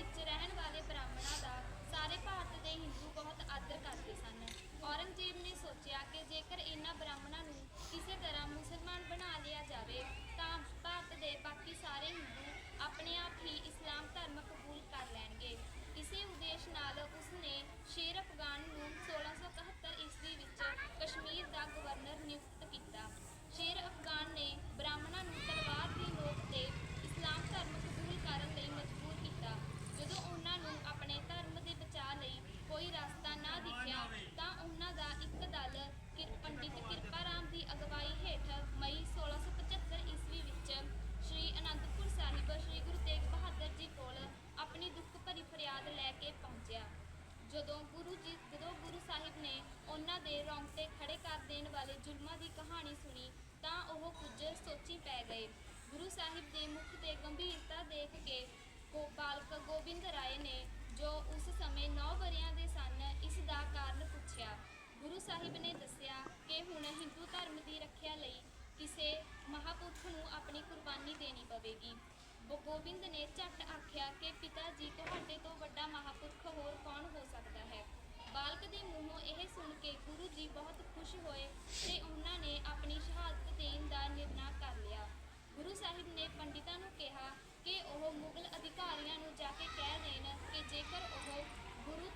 ਵਿੱਚ ਰਹਿਣ ਵਾਲੇ ਬ੍ਰਾਹਮਣਾਂ ਦਾ ਸਾਰੇ ਭਾਰਤ ਦੇ ਹਿੰਦੂ ਬਹੁਤ ਆਦਰ ਦੇ ਰੌਂਗਟੇ ਖੜੇ ਕਰ ਦੇਣ ਵਾਲੇ ਜ਼ੁਲਮਾਂ ਦੀ ਕਹਾਣੀ ਸੁਣੀ ਤਾਂ ਉਹ ਕੁਝ ਸੋਚੀ ਪੈ ਗਏ। ਗੁਰੂ ਸਾਹਿਬ ਦੇ ਮੁਖ ਤੇ ਗੰਭੀਰਤਾ ਦੇਖ ਕੇ ਗੋਪਾਲਕ ਗੋਬਿੰਦ ਰਾਏ ਨੇ ਜੋ ਉਸ ਸਮੇਂ 9 ਵਰਿਆਂ ਦੇ ਸਨ, ਇਸ ਦਾ ਕਾਰਨ ਪੁੱਛਿਆ। ਗੁਰੂ ਸਾਹਿਬ ਨੇ ਦੱਸਿਆ ਕਿ ਹੁਣ ਹਿੰਦੂ ਧਰਮ ਦੀ ਰੱਖਿਆ ਲਈ ਕਿਸੇ ਮਹਾਪੁਰਖ ਨੂੰ ਆਪਣੀ ਕੁਰਬਾਨੀ ਦੇਣੀ ਪਵੇਗੀ। ਗੋਬਿੰਦ ਨੇ ਝੱਟ ਆਖਿਆ ਕਿ ਪਿਤਾ ਜੀ ਤੁਹਾਡੇ ਤੋਂ ਵੱਡਾ ਮਹਾਪੁਰਖ ਹੋਰ ਕੌਣ ਹੋ ਸਕਦਾ ਹੈ ਬਾਲਕ ਦੇ ਮੂੰਹੋਂ ਇਹ ਸੁਣ ਕੇ ਗੁਰੂ ਜੀ ਬਹੁਤ ਖੁਸ਼ ਹੋਏ ਤੇ ਉਹਨਾਂ ਨੇ ਆਪਣੀ ਸ਼ਹਾਦਤ ਦੇਣ ਦਾ ਨਿਰਣਾ ਕਰ ਲਿਆ ਗੁਰੂ ਸਾਹਿਬ ਨੇ ਪੰਡਿਤਾਂ ਨੂੰ ਕਿਹਾ ਕਿ ਉਹ ਮੁਗਲ ਅਧਿਕਾਰੀਆਂ ਨੂੰ ਜਾ ਕੇ ਕਹਿ ਦੇਣ ਕਿ ਜੇਕਰ ਉਹ ਗੁਰੂ